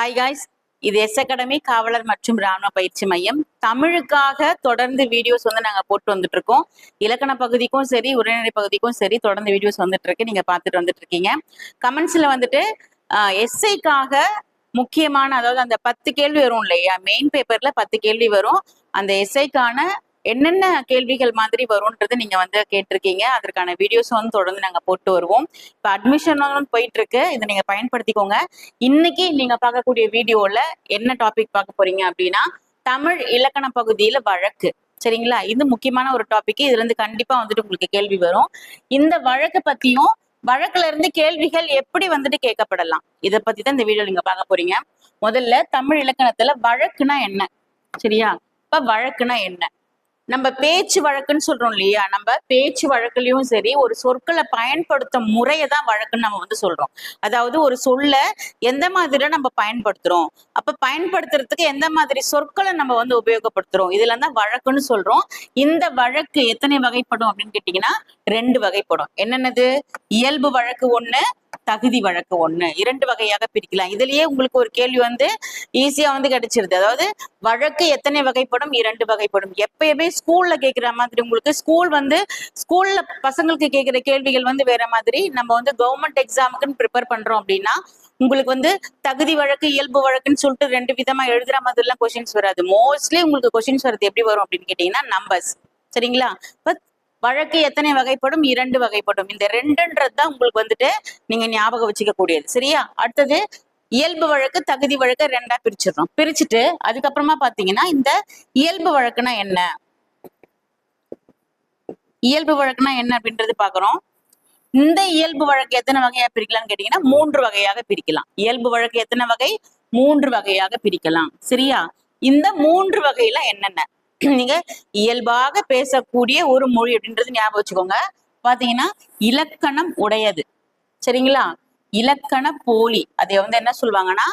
Hi guys இது S academy காவலர் மற்றும் ராணுவ பயிற்சி மையம். தமிழுக்காக தொடர்ந்து வீடியோஸ் வந்து நாங்கள் போட்டு வந்துட்டு இருக்கோம் இலக்கண பகுதிக்கும் சரி உரைநடை பகுதிக்கும் சரி தொடர்ந்து வீடியோஸ் வந்துட்டு இருக்கு நீங்க பார்த்துட்டு வந்துட்டு இருக்கீங்க கமெண்ட்ஸ்ல வந்துட்டு எஸ்ஐக்காக முக்கியமான அதாவது அந்த பத்து கேள்வி வரும் இல்லையா? மெயின் பேப்பர்ல பத்து கேள்வி வரும். அந்த எஸ்ஐக்கான என்னென்ன கேள்விகள் மாதிரி வரும்ன்றது நீங்க வந்து கேட்டிருக்கீங்க. அதற்கான வீடியோஸ் வந்து தொடர்ந்து நாங்க போட்டு வருவோம். இப்ப அட்மிஷனும் போயிட்டு இருக்கு இதை நீங்க பயன்படுத்திக்கோங்க. இன்னைக்கு நீங்க பார்க்கக்கூடிய வீடியோல என்ன டாபிக் பார்க்க போறீங்க அப்படின்னா தமிழ் இலக்கண பகுதியில வழக்கு. சரிங்களா? இது முக்கியமான ஒரு டாபிக் இதுல இருந்து கண்டிப்பா வந்துட்டு உங்களுக்கு கேள்வி வரும். இந்த வழக்கு பத்தியும் வழக்குல இருந்து கேள்விகள் எப்படி வந்துட்டு கேட்கப்படலாம்? இதை பத்தி தான் இந்த வீடியோ நீங்க பார்க்க போறீங்க. முதல்ல தமிழ் இலக்கணத்துல வழக்குனா என்ன? சரியா? இப்ப வழக்குனா என்ன? நம்ம பேச்சு வழக்குன்னு சொல்றோம் இல்லையா? நம்ம பேச்சு வழக்குலயும் சரி ஒரு சொற்களை பயன்படுத்தும் முறையை தான் வழக்குன்னு நம்ம வந்து சொல்றோம். அதாவது ஒரு சொல்ல எந்த மாதிரி நம்ம பயன்படுத்துறோம்? அப்ப பயன்படுத்துறதுக்கு எந்த மாதிரி சொற்களை நம்ம வந்து உபயோகப்படுத்துறோம்? இதுல தான் வழக்குன்னு சொல்றோம். இந்த வழக்கு எத்தனை வகைப்படும் அப்படின்னு கேட்டீங்கன்னா ரெண்டு வகைப்படும். என்னென்னது? இயல்பு வழக்கு ஒண்ணு தகுதி வழக்கு ஒண்ணு. இரண்டு வகையாக பிரிக்கலாம். இதுலயே உங்களுக்கு ஒரு கேள்வி வந்து ஈஸியா வந்து கிடைச்சிருது. அதாவது வழக்கு எத்தனை வகைப்படும்? இரண்டு வகைப்படும். எப்பயுமே ஸ்கூல்ல கேக்குற மாதிரி உங்களுக்கு ஸ்கூல் வந்து ஸ்கூல்ல பசங்களுக்கு கேட்கிற கேள்விகள் வந்து வேற மாதிரி நம்ம வந்து கவர்மெண்ட் எக்ஸாமுக்குன்னு ப்ரிப்பேர் பண்றோம் அப்படின்னா உங்களுக்கு வந்து தகுதி வழக்கு இயல்பு வழக்குன்னு சொல்லிட்டு ரெண்டு விதமா எழுதுற மாதிரி எல்லாம் கொஸ்டின்ஸ் வராது. மோஸ்ட்லி உங்களுக்கு கொஸ்டின்ஸ் வரது எப்படி வரும் அப்படின்னு கேட்டீங்கன்னா நம்பர்ஸ் சரிங்களா? பட் வழக்கு எத்தனை வகைப்படும்? இரண்டு வகைப்படும். இந்த ரெண்டுன்றது தான் உங்களுக்கு வந்துட்டு நீங்க ஞாபகம் வச்சுக்க கூடியது. சரியா? அடுத்தது இயல்பு வழக்கு தகுதி வழக்கு ரெண்டா பிரிச்சிடறோம். பிரிச்சுட்டு அதுக்கப்புறமா பாத்தீங்கன்னா இந்த இயல்பு வழக்குனா என்ன? இயல்பு வழக்குனா என்ன அப்படின்றது பாக்குறோம். இந்த இயல்பு வழக்கு எத்தனை வகையா பிரிக்கலாம்னு கேட்டீங்கன்னா மூன்று வகையாக பிரிக்கலாம். இயல்பு வழக்கு எத்தனை வகை? மூன்று வகையாக பிரிக்கலாம். சரியா? இந்த மூன்று வகையில என்னென்ன? நீங்க இயல்பாக பேசக்கூடிய ஒரு மொழி அப்படின்றது ஞாபகம் வச்சுக்கோங்க. பாத்தீங்கன்னா இலக்கணம் உடையது. சரிங்களா? இலக்கண போலி. அதை வந்து என்ன சொல்லுவாங்கன்னா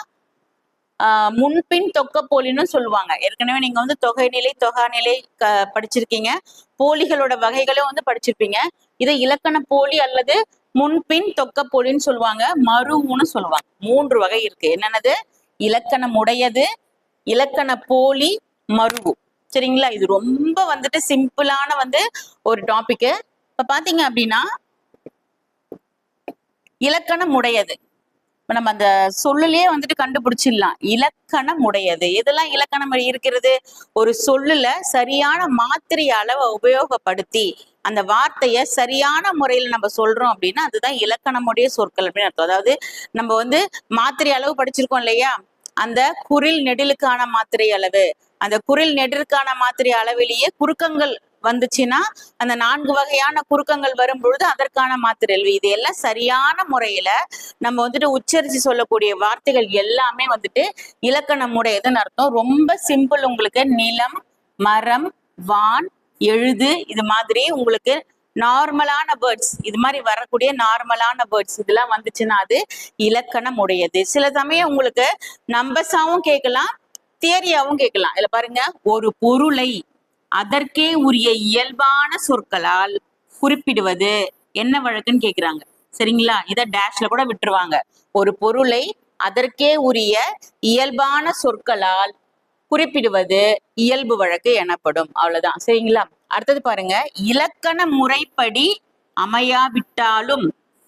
ஆஹ் முன்பின் தொக்க போலின்னு சொல்லுவாங்க. ஏற்கனவே நீங்க வந்து தொகைநிலை தொகாநிலை க படிச்சிருக்கீங்க. போலிகளோட வகைகளும் வந்து படிச்சிருப்பீங்க. இதை இலக்கண போலி அல்லது முன்பின் தொக்க போலின்னு சொல்லுவாங்க. மருவுன்னு சொல்லுவாங்க. மூன்று வகை இருக்கு. என்னென்னது? இலக்கணம் உடையது இலக்கண போலி மருவு. சரிங்களா? இது ரொம்ப வந்துட்டு சிம்பிளான வந்து ஒரு டாபிக் இப்ப பாத்தீங்க அப்படின்னா இலக்கணம் உடையது. இப்ப நம்ம அந்த சொல்லுலயே வந்துட்டு கண்டுபிடிச்சிடலாம். இலக்கணம் உடையது. எதெல்லாம் இலக்கணம் இருக்கிறது? ஒரு சொல்லுல சரியான மாத்திரை அளவை உபயோகப்படுத்தி அந்த வார்த்தைய சரியான முறையில நம்ம சொல்றோம் அப்படின்னா அதுதான் இலக்கணமுடைய சொற்கள் அப்படின்னு அர்த்தம். அதாவது நம்ம வந்து மாத்திரை அளவு படிச்சிருக்கோம் இல்லையா? அந்த குரில் நெடிலுக்கான மாத்திரை அளவு அந்த குரில் நெடிற்கான மாத்திரை அளவிலேயே குறுக்கங்கள் வந்துச்சுன்னா அந்த நான்கு வகையான குறுக்கங்கள் வரும் பொழுது அதற்கான மாத்திரை இது எல்லாம் சரியான முறையில நம்ம வந்துட்டு உச்சரிச்சு சொல்லக்கூடிய வார்த்தைகள் எல்லாமே வந்துட்டு இலக்கணம் உடையதுன்னு அர்த்தம். ரொம்ப சிம்பிள் உங்களுக்கு நிலம் மரம் வான் எழுது இது மாதிரி உங்களுக்கு நார்மலான பேர்ட்ஸ் இது மாதிரி வரக்கூடிய நார்மலான பேர்ட்ஸ் இதெல்லாம் வந்துச்சுன்னா அது இலக்கணம் உடையது. சில சமயம் உங்களுக்கு நம்பர்ஸாவும் கேட்கலாம் தியரியாவும் கேட்கலாம். இதுல பாருங்க. ஒரு பொருளை அதற்கே உரிய இயல்பான சொற்களால் குறிப்பிடுவது என்ன வழக்குன்னு கேக்குறாங்க. சரிங்களா? இத டேஷ்ல கூட விட்டுருவாங்க. ஒரு பொருளை அதற்கே உரிய இயல்பான சொற்களால் குறிப்பிடுவது இயல்பு வழக்கு எனப்படும். அவ்வளவுதான். சரிங்களா? அடுத்தது பாருங்க. இலக்கண முறைப்படி அமையாவிட்டாலும்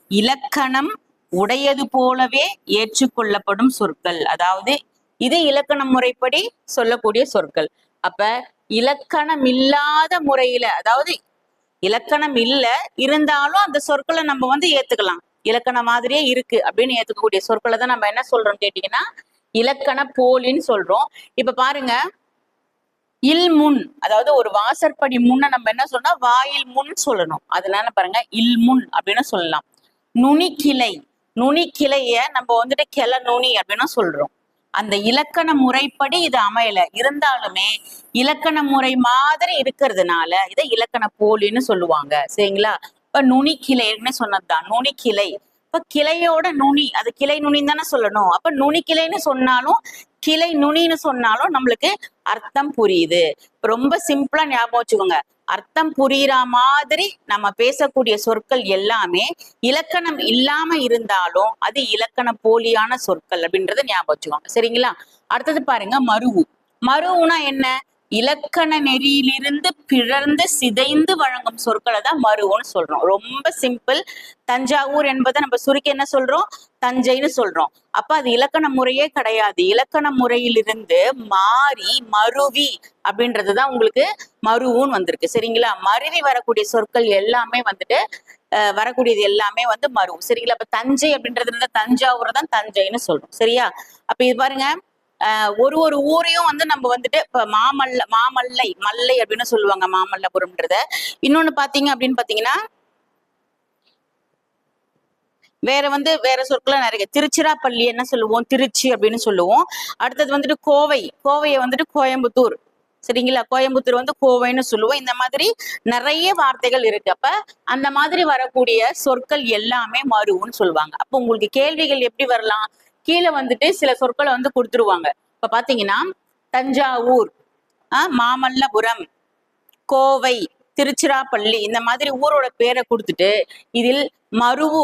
இலக்கணம் உடையது போலவே ஏற்றுக்கொள்ளப்படும் சொற்கள். அதாவது இது இலக்கண முறைப்படி சொல்லக்கூடிய சொற்கள். அப்ப இலக்கணம் இல்லாத முறையில அதாவது இலக்கணம் இல்ல இருந்தாலும் அந்த சொற்களை நம்ம வந்து ஏத்துக்கலாம். இலக்கணம் மாதிரியே இருக்கு அப்படின்னு ஏத்துக்கக்கூடிய சொற்களை தான் நம்ம என்ன சொல்றோம் கேட்டீங்கன்னா இலக்கண போலின்னு சொல்றோம். இப்ப பாருங்க இல் முன் அதாவது ஒரு வாசற்படி முன்ன நம்ம என்ன சொன்னா வாயில் முன் சொல்லணும். அதனால பாருங்க இல் முன் அப்படின்னு சொல்லலாம். நுனி கிளை நுனி கிளைய நம்ம வந்துட்டு கிள நுனி அப்படின்னு சொல்றோம். அந்த இலக்கண முறைப்படி இது அமையல. இருந்தாலுமே இலக்கண முறை மாதிரி இருக்கிறதுனால இதை இலக்கண போலின்னு சொல்லுவாங்க. சரிங்களா? இப்ப நுனி கிளைன்னு சொன்னதுதான். நுனி கிளை. இப்ப கிளையோட நுனி அது கிளை நுனின்னு தானே சொல்லணும். அப்ப நுனி கிளைன்னு சொன்னாலும் கிளை நுனின்னு சொன்னாலும் நம்மளுக்கு அர்த்தம் புரியுது. ரொம்ப சிம்பிளா ஞாபகம் வச்சுக்கோங்க. அர்த்தம் புரியுற மாதிரி நம்ம பேசக்கூடிய சொற்கள் எல்லாமே இலக்கணம் இல்லாம இருந்தாலும் அது இலக்கண போலியான சொற்கள் அப்படின்றத ஞாபகம் வச்சுக்கோங்க. சரிங்களா? அடுத்தது பாருங்க மருவு. மருவுனா என்ன? இலக்கண நெறியிலிருந்து பிறந்து சிதைந்து வழங்கும் சொற்களை தான் மருவுன்னு சொல்றோம். ரொம்ப சிம்பிள் தஞ்சாவூர் என்பதை நம்ம சுருக்கி என்ன சொல்றோம்? தஞ்சைன்னு சொல்றோம். அப்ப அது இலக்கண முறையே கிடையாது. இலக்கண முறையிலிருந்து மாறி மருவி அப்படின்றதுதான் உங்களுக்கு மருவுன்னு வந்திருக்கு. சரிங்களா? மருவி வரக்கூடிய சொற்கள் எல்லாமே வந்துட்டு வரக்கூடியது எல்லாமே வந்து மருவும் சரிங்களா? அப்ப தஞ்சை அப்படின்றது தஞ்சாவூர் தான் தஞ்சைன்னு சொல்றோம். சரியா? அப்ப இது பாருங்க. ஒரு ஒரு ஊரையும் வந்து நம்ம வந்துட்டு இப்ப மாமல்ல மாமல்லை மல்லை அப்படின்னு சொல்லுவாங்க மாமல்லபுரம்ன்றத. இன்னொன்னு பாத்தீங்க அப்படின்னு பாத்தீங்கன்னா வேற வந்து வேற சொற்கள் நிறைய திருச்சிராப்பள்ளி என்ன சொல்லுவோம்? திருச்சி அப்படின்னு சொல்லுவோம். அடுத்தது வந்துட்டு கோவை. கோவையை வந்துட்டு கோயம்புத்தூர். சரிங்களா? கோயம்புத்தூர் வந்து கோவைன்னு சொல்லுவோம். இந்த மாதிரி நிறைய வார்த்தைகள் இருக்கு. அப்ப அந்த மாதிரி வரக்கூடிய சொற்கள் எல்லாமே மருவுன்னு சொல்லுவாங்க. அப்ப உங்களுக்கு கேள்விகள் எப்படி வரலாம்? கீழே வந்துட்டு சில சொற்களை வந்து கொடுத்துருவாங்க. இப்ப பாத்தீங்கன்னா தஞ்சாவூர் ஆஹ் மாமல்லபுரம் கோவை திருச்சிராப்பள்ளி இந்த மாதிரி ஊரோட பேரை கொடுத்துட்டு இதில் மருவு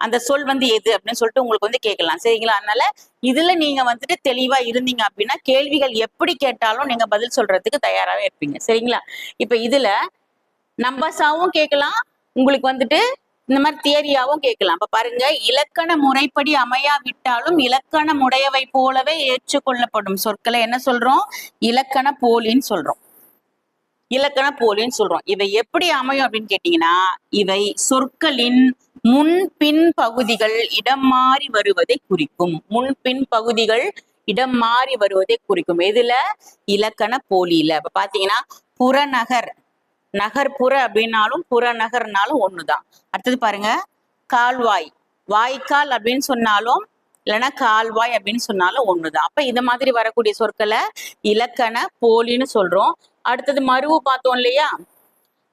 அந்த சொல் வந்து எது அப்படின்னு சொல்லிட்டு உங்களுக்கு வந்து கேட்கலாம். சரிங்களா? அதனால இதுல நீங்க வந்துட்டு தெளிவா இருந்தீங்க அப்படின்னா கேள்விகள் எப்படி கேட்டாலும் நீங்க பதில் சொல்றதுக்கு தயாராகவே இருப்பீங்க. சரிங்களா? இப்ப இதுல நம்பர்ஸாவும் கேட்கலாம். உங்களுக்கு வந்துட்டு இந்த மாதிரி தியரியாவும் கேட்கலாம். இப்ப பாருங்க இலக்கண முறைப்படி அமையாவிட்டாலும் இலக்கண முடையவை போலவே ஏற்றுக்கொள்ளப்படும். சொற்களை என்ன சொல்றோம்? இலக்கண போலின்னு சொல்றோம். இலக்கண போலின்னு சொல்றோம். இவை எப்படி அமையும் அப்படின்னு கேட்டீங்கன்னா இவை சொற்களின் முன்பின் பகுதிகள் இடம் மாறி வருவதை குறிக்கும். முன்பின் பகுதிகள் இடம் மாறி வருவதை குறிக்கும். எதுல? இலக்கண போலியில. இப்ப பாத்தீங்கன்னா புறநகர். நகர்ப்புற அப்படின்னாலும் புறநகர்னாலும் ஒண்ணுதான். அடுத்தது பாருங்க கால்வாய். வாய்க்கால் அப்படின்னு சொன்னாலும் இல்லைன்னா கால்வாய் அப்படின்னு சொன்னாலும் ஒண்ணுதான். அப்ப இந்த மாதிரி வரக்கூடிய சொற்களை இலக்கண போலின்னு சொல்றோம். அடுத்தது மருவு பார்த்தோம் இல்லையா?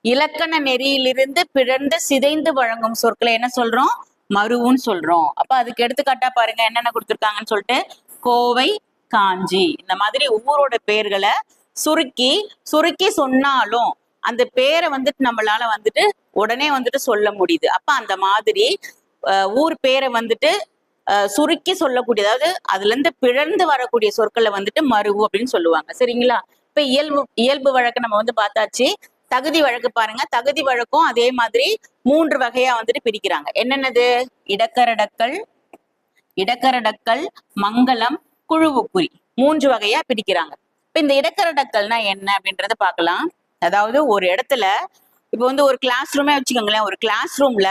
இலக்கண நெறியிலிருந்து பிறந்து சிதைந்து வழங்கும் சொற்களை என்ன சொல்றோம்? மருவுன்னு சொல்றோம். அப்ப அதுக்கு எடுத்துக்காட்டா பாருங்க என்னென்ன கொடுத்துருக்காங்கன்னு சொல்லிட்டு கோவை காஞ்சி. இந்த மாதிரி ஊரோட பெயர்களை சுருக்கி சுருக்கி சொன்னாலும் அந்த பேரை வந்துட்டு நம்மளால வந்துட்டு உடனே வந்துட்டு சொல்ல முடியுது. அப்ப அந்த மாதிரி ஊர் பேரை வந்துட்டு சுருக்கி சொல்லக்கூடிய அதாவது அதுல இருந்து பிறந்து வரக்கூடிய சொற்களை வந்துட்டு மருவு அப்படின்னு சொல்லுவாங்க. சரிங்களா? இப்ப இயல்பு இயல்பு வழக்கு நம்ம வந்து பார்த்தாச்சு. தகுதி வழக்கு பாருங்க. தகுதி வழக்கும் அதே மாதிரி மூன்று வகையா வந்துட்டு பிரிக்கிறாங்க. என்னென்னது? இடக்கரடக்கல் இடக்கரடக்கல் மங்களம் குழுவுக்குறி. மூன்று வகையா பிரிக்கிறாங்க. இப்ப இந்த இடக்கரடக்கல்னா என்ன அப்படின்றத பார்க்கலாம். அதாவது ஒரு இடத்துல இப்போ வந்து ஒரு கிளாஸ் ரூமே வச்சுக்கோங்களேன் ஒரு கிளாஸ் ரூம்ல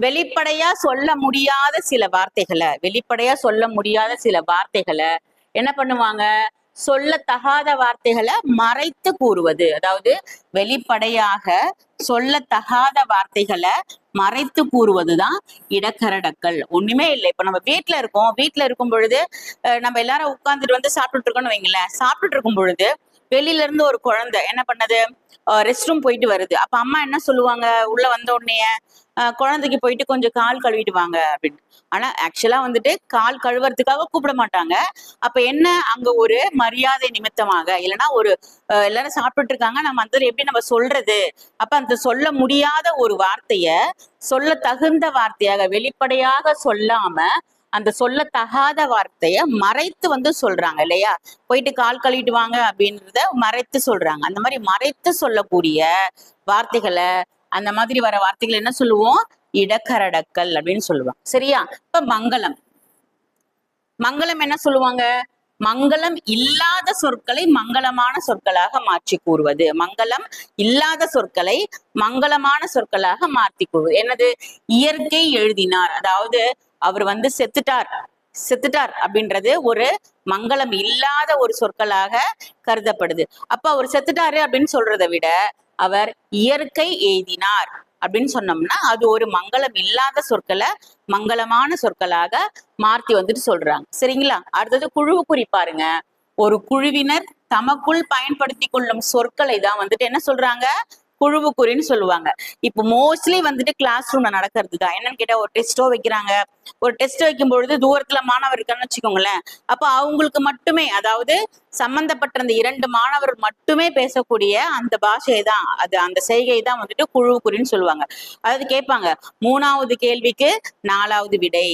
வெளிப்படையா சொல்ல முடியாத சில வார்த்தைகளை வெளிப்படையா சொல்ல முடியாத சில வார்த்தைகளை என்ன பண்ணுவாங்க? சொல்லத்தகாத வார்த்தைகளை மறைத்து கூறுவது. அதாவது வெளிப்படையாக சொல்லத்தகாத வார்த்தைகளை மறைத்து கூறுவதுதான் இடக்கரடக்கல். ஒண்ணுமே இல்லை. இப்ப நம்ம வீட்டுல இருக்கோம். வீட்டுல இருக்கும் பொழுது நம்ம எல்லாரும் உட்கார்ந்துட்டு வந்து சாப்பிட்டுட்டு இருக்கோம்னு வைங்களேன். சாப்பிட்டுட்டு இருக்கும் பொழுது வெளியில இருந்து ஒரு குழந்தை. என்ன பண்ணது? ரெஸ்ட் ரூம் போயிட்டு வருது. அப்ப அம்மா என்ன சொல்லுவாங்க? உள்ள வந்த உடனே குழந்தைக்கு போயிட்டு கொஞ்சம் கால் கழுவிட்டு வாங்க அப்படின்னு. ஆனா ஆக்சுவலா வந்துட்டு கால் கழுவுறதுக்காக கூப்பிட மாட்டாங்க. அப்ப என்ன? அங்க ஒரு மரியாதை நிமித்தமாக இல்லைன்னா ஒரு எல்லாரும் சாப்பிட்டுட்டு இருக்காங்க. நம்ம அந்த எப்படி நம்ம சொல்றது? அப்ப அந்த சொல்ல முடியாத ஒரு வார்த்தைய சொல்ல தகுந்த வார்த்தையாக வெளிப்படையாக சொல்லாம அந்த சொல்ல தகாத வார்த்தைய மறைத்து வந்து சொல்றாங்க இல்லையா? போயிட்டு கால் கழுவிட்டு வாங்க அப்படின்றத மறைத்து சொல்றாங்க. அந்த மாதிரி மறைத்து சொல்லக்கூடிய வார்த்தைகளை அந்த மாதிரி வர வார்த்தைகளை என்ன சொல்லுவோம்? இடக்கரடக்கல் அப்படின்னு சொல்லுவாங்க சரியா? இப்ப மங்களம். மங்களம் என்ன சொல்லுவாங்க? மங்களம் இல்லாத சொற்களை மங்களமான சொற்களாக மாற்றி கூறுவது. மங்களம் இல்லாத சொற்களை மங்களமான சொற்களாக மாற்றி கூறுவது எனது இயற்கை எழுதினார். அதாவது அவர் வந்து செத்துட்டார். செத்துட்டார் அப்படின்றது ஒரு மங்களம் இல்லாத ஒரு சொற்களாக கருதப்படுது. அப்ப அவர் செத்துட்டாரு அப்படின்னு சொல்றதை விட அவர் இயற்கை எழுதினார். அப்படின்னு சொன்னோம்னா அது ஒரு மங்களம் இல்லாத சொற்களை மங்களமான சொற்களாக மாற்றி வந்துட்டு சொல்றாங்க. சரிங்களா? அடுத்தது குழுவு குறிப்பாருங்க ஒரு குழுவினர் தமக்குள் பயன்படுத்தி கொள்ளும் சொற்களை தான் வந்துட்டு என்ன சொல்றாங்க? குழுவுக்குறின்னு சொல்லுவாங்க. இப்போ மோஸ்ட்லி வந்துட்டு கிளாஸ் ரூம்ல நடக்கிறது தான் என்னன்னு கேட்டா ஒரு டெஸ்டோ வைக்கிறாங்க. ஒரு டெஸ்ட் வைக்கும் பொழுது தூரத்துல மாணவர் இருக்கான்னு வச்சுக்கோங்களேன். அப்ப அவங்களுக்கு மட்டுமே அதாவது சம்பந்தப்பட்ட அந்த இரண்டு மாணவர் மட்டுமே பேசக்கூடிய அந்த பாஷை தான் அது அந்த செய்கை தான் வந்துட்டு குழுவுக்குறின்னு சொல்லுவாங்க. அதாவது கேட்பாங்க மூணாவது கேள்விக்கு நாலாவது விடை.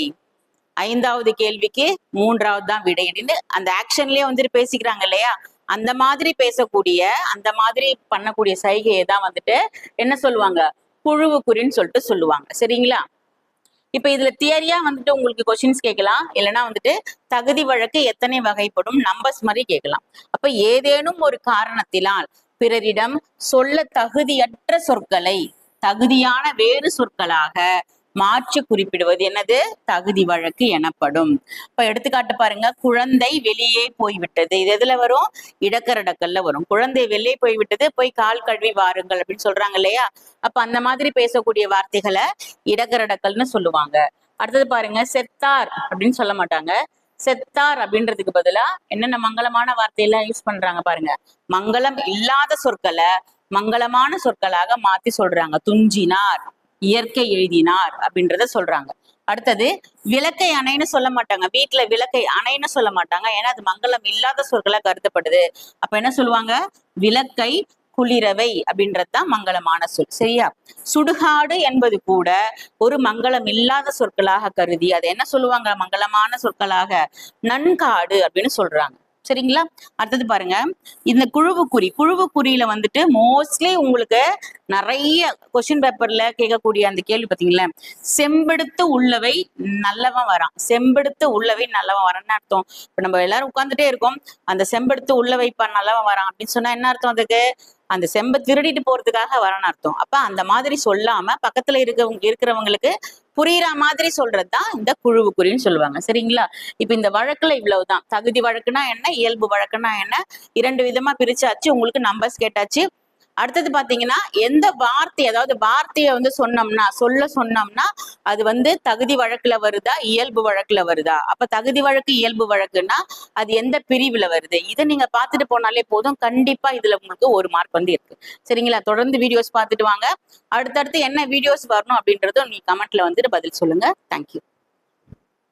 ஐந்தாவது கேள்விக்கு மூன்றாவது தான் விடை. அப்படின்னு அந்த ஆக்ஷன்லயே வந்துட்டு பேசிக்கிறாங்க இல்லையா? அந்த மாதிரி பேசக்கூடிய அந்த மாதிரி பண்ணக்கூடிய சைகையை தான் வந்துட்டு என்ன சொல்லுவாங்க? குழுவு குறின்னு சொல்லிட்டு சொல்லுவாங்க. சரிங்களா? இப்ப இதுல தியரியா வந்துட்டு உங்களுக்கு கொஸ்டின்ஸ் கேட்கலாம். இல்லைன்னா வந்துட்டு தகுதி வழக்கு எத்தனை வகைப்படும்? நம்பர்ஸ் மாதிரி கேட்கலாம். அப்ப ஏதேனும் ஒரு காரணத்தினால் பிறரிடம் சொல்ல தகுதியற்ற சொற்களை தகுதியான வேறு சொற்களாக மாற்றி குறிப்பிடுவது என்னது? தகுதி வழக்கு எனப்படும். இப்ப எடுத்துக்காட்டு பாருங்க குழந்தை வெளியே போய்விட்டது. இது எதுல வரும்? இடக்கரடக்கல்ல வரும். குழந்தை வெளியே போய்விட்டது போய் கால் கழுவி வாருங்கள் அப்படின்னு சொல்றாங்க இல்லையா? அப்ப அந்த மாதிரி பேசக்கூடிய வார்த்தைகளை இடக்கரடக்கல்னு சொல்லுவாங்க. அடுத்தது பாருங்க செத்தார் அப்படின்னு சொல்ல மாட்டாங்க. செத்தார் அப்படின்றதுக்கு பதிலா என்னென்ன மங்களமான வார்த்தையெல்லாம் யூஸ் பண்றாங்க பாருங்க. மங்களம் இல்லாத சொற்களை மங்களமான சொற்களாக மாத்தி சொல்றாங்க. துஞ்சினார். இயற்கை எழுதினார் அப்படின்றத சொல்றாங்க. அடுத்தது விளக்கை அணைன்னு சொல்ல மாட்டாங்க. வீட்டுல விளக்கை அணைன்னு சொல்ல மாட்டாங்க. ஏன்னா அது மங்களம் இல்லாத சொற்களா கருதப்படுது. அப்ப என்ன சொல்லுவாங்க? விளக்கை குளிரவை அப்படின்றதுதான் மங்களமான சொல். சரியா? சுடுகாடு என்பது கூட ஒரு மங்களம் இல்லாத சொற்களாக கருதி அதை என்ன சொல்லுவாங்க? மங்களமான சொற்களாக நன்காடு அப்படின்னு சொல்றாங்க. சரிங்களா? அடுத்தது பாருங்க. இந்த குழுவுக்குறி குழுவுக்குறியில வந்துட்டு மோஸ்ட்லி உங்களுக்கு நிறைய கொஸ்டின் பேப்பர்ல கேட்கக்கூடிய அந்த கேள்வி பாத்தீங்களா செம்பெடுத்து உள்ளவை நல்லவன் வரான். செம்பெடுத்து உள்ளவை நல்லவன் வரான்னு அர்த்தம். இப்ப நம்ம எல்லாரும் உட்காந்துட்டே இருக்கோம். அந்த செம்பெடுத்து உள்ளவைப்பா நல்லவன் வரான் அப்படின்னு சொன்னா என்ன அர்த்தம் அதுக்கு? அந்த செம்பை திருடிட்டு போறதுக்காக வரான்னு அர்த்தம். அப்ப அந்த மாதிரி சொல்லாம பக்கத்துல இருக்கவங்க இருக்கிறவங்களுக்கு புரியுற மாதிரி சொல்றதுதான் இந்த குழுவுக்குறின்னு சொல்லுவாங்க. சரிங்களா? இப்ப இந்த வழக்குல இவ்வளவுதான். தகுதி வழக்குனா என்ன இயல்பு வழக்குனா என்ன? இரண்டு விதமா பிரிச்சாச்சு. உங்களுக்கு நம்பர்ஸ் கேட்டாச்சு. அடுத்தது பாத்தீங்கன்னா எந்த வார்த்தை அதாவது வார்த்தையை வந்து சொன்னோம்னா சொல்ல சொன்னோம்னா அது வந்து தகுதி வழக்குல வருதா இயல்பு வழக்குல வருதா? அப்ப தகுதி வழக்கு இயல்பு வழக்குன்னா அது எந்த பிரிவுல வருது? இதை நீங்க பார்த்துட்டு போனாலே போதும். கண்டிப்பா இதுல உங்களுக்கு ஒரு மார்க் வந்து இருக்கு. சரிங்களா? தொடர்ந்து வீடியோஸ் பார்த்துட்டு வாங்க. அடுத்தடுத்து என்ன வீடியோஸ் வரணும் அப்படின்றதும் நீ கமெண்ட்ல வந்துட்டு பதில் சொல்லுங்க. தேங்க்யூ